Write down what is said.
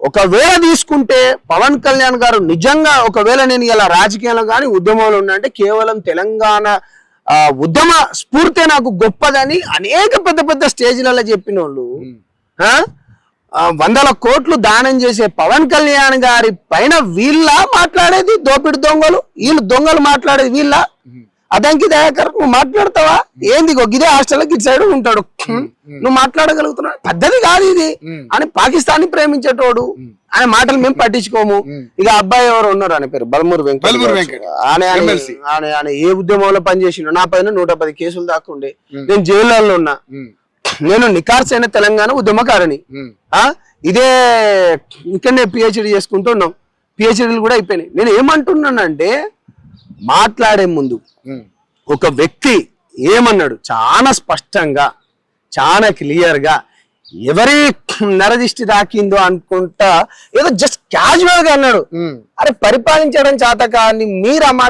ఒకవేళ తీసుకుంటే పవన్ కళ్యాణ్ గారు నిజంగా ఒకవేళ నేను ఇలా రాజకీయంలో కానీ ఉద్యమంలో ఉన్నా అంటే కేవలం తెలంగాణ ఉద్యమ స్ఫూర్తి నాకు గొప్పదని అనేక పెద్ద పెద్ద స్టేజ్లలో చెప్పిన వాళ్ళు వందల కోట్లు దానం చేసే పవన్ కళ్యాణ్ గారి పైన వీళ్ళ మాట్లాడేది దోపిడి దొంగలు వీళ్ళు దొంగలు మాట్లాడేది వీళ్ళ. అదంకి దయాకర్ నువ్వు మాట్లాడతావా? ఏంది ఇగో గిదే హాస్టల్ ఇటు సైడ్ ఉంటాడు. నువ్వు మాట్లాడగలుగుతున్నావు? పద్ధతి కాదు ఇది. అని పాకిస్తాన్ ప్రేమించేటోడు. ఆయన మాటలు మేము పట్టించుకోము. ఇక అబ్బాయి ఎవరు ఉన్నారు? ఆయన పేరు బలమూరు వెంకట. ఆయన ఏ ఉద్యమంలో పనిచేసిండు. నా పైన నూట పది కేసులు దాక్కుండే. నేను జైల్లో ఉన్నా. నేను నికార్స్ అయిన తెలంగాణ ఉద్యమకారిని. ఆ? ఇదే ఇక్కడనే పిహెచ్డి చేసుకుంటున్నాం. పిహెచ్డీలు కూడా అయిపోయినాయి. నేను ఏమంటున్నానంటే మాట్లాడే ముందు ఒక వ్యక్తి ఏమన్నాడు? చాలా స్పష్టంగా చాలా క్లియర్గా ఎవరి నరదిష్టి తాకిందో అనుకుంటా ఏదో జస్ట్ క్యాజువల్గా అన్నాడు. అరే పరిపాలించడం చేత కానీ మీరు ఆ మాట